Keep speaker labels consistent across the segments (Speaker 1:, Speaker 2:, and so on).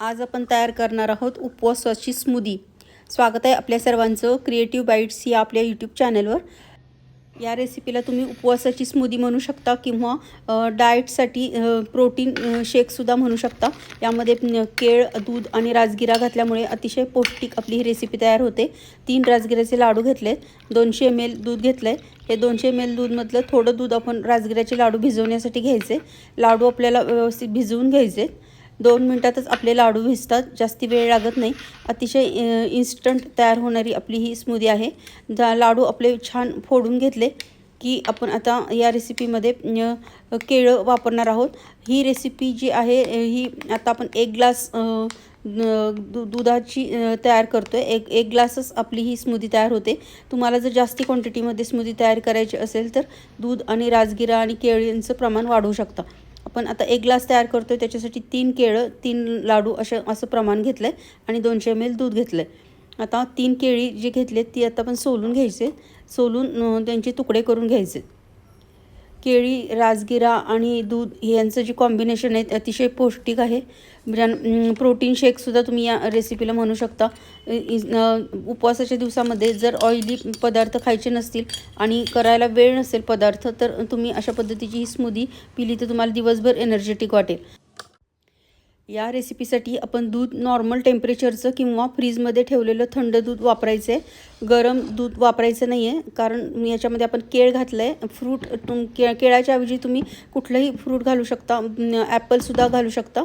Speaker 1: आज आपण तयार करणार आहोत उपवासाची स्मूदी. स्वागत आहे आपल्या सर्वांचं क्रिएटिव्ह बाईट्स या आपल्या यूट्यूब चॅनलवर या रेसिपीला तुम्ही उपवासाची स्मूदी म्हणू शकता किंवा डाएटसाठी प्रोटीन शेकसुद्धा म्हणू शकता. यामध्ये केळ दूध आणि राजगिरा घातल्यामुळे अतिशय पौष्टिक आपली ही रेसिपी तयार होते. तीन राजगिऱ्याचे लाडू घेतले दोनशे एम एल दूध घेतलं आहे हे दोनशे एम एल दूधमधलं थोडं दूध आपण राजगिऱ्याचे लाडू भिजवण्यासाठी घ्यायचे. लाडू आपल्याला व्यवस्थित भिजवून घ्यायचे. दोन मिनटातच आपले लाडू भिजतात जास्ती वेळ लागत नाही. अतिशय इन्स्टंट तयार होणारी आपली ही स्मूदी आहे. लाडू आपले छान फोडून घेतले की आपण आता या रेसिपीमध्ये केळं वापरणार आहोत. ही रेसिपी जी आहे ही आता आपण एक ग्लास दु दुधाची तयार करतो आहे एक एक ग्लासच आपली ही स्मूदी तयार होते. तुम्हाला जर जास्ती क्वांटिटीमध्ये स्मूदी तयार करायची असेल तर दूध आणि राजगिरा आणि केळींचं प्रमाण वाढवू शकता. आपण आता एक ग्लास तयार करतो आहे त्याच्यासाठी तीन केळं तीन लाडू अशा असं प्रमाण घेतलं आहे आणि दोनशे एम एल दूध घेतलं आहे आता तीन केळी जे घेतले ती आता आपण सोलून घ्यायचे. सोलून त्यांचे तुकडे करून घ्यायचे. केळी राजगिरा आणि दूध यांचं जे कॉम्बिनेशन आहे ते अतिशय पौष्टिक आहे. ज्यान प्रोटीन शेकसुद्धा तुम्ही या रेसिपीला म्हणू शकता. उपवासाच्या दिवसामध्ये जर ऑइली पदार्थ खायचे नसतील आणि करायला वेळ नसेल पदार्थ तर तुम्ही अशा पद्धतीची ही स्मूदी पिली तर तुम्हाला दिवसभर एनर्जेटिक वाटेल. या रेसिपीसाठी आपण दूध नॉर्मल टेम्परेचरचं किंवा फ्रीजमध्ये ठेवलेलं थंड दूध वापरायचं आहे गरम दूध वापरायचं नाही आहे कारण याच्यामध्ये आपण केळ घातलं आहे फ्रूट तुम के केळाच्या ऐवजी तुम्ही कुठलंही फ्रूट घालू शकता. ॲपलसुद्धा घालू शकता.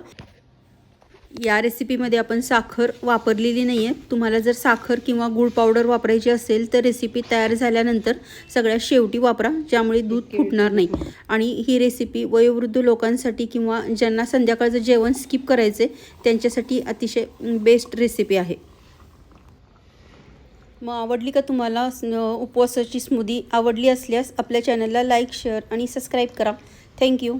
Speaker 1: या रेसिपीमध्ये आपण साखर वापरलेली नाही आहे तुम्हाला जर साखर किंवा गूळ पावडर वापरायची असेल तर रेसिपी तयार झाल्यानंतर सगळ्यात शेवटी वापरा ज्यामुळे दूध फुटणार नाही. आणि ही रेसिपी वयोवृद्ध लोकांसाठी किंवा ज्यांना संध्याकाळचं जेवण स्किप करायचे त्यांच्यासाठी अतिशय बेस्ट रेसिपी आहे. मग आवडली का तुम्हाला उपवासाची स्मूदी आवडली असल्यास आपल्या चॅनलला लाईक शेअर आणि सबस्क्राईब करा. Thank you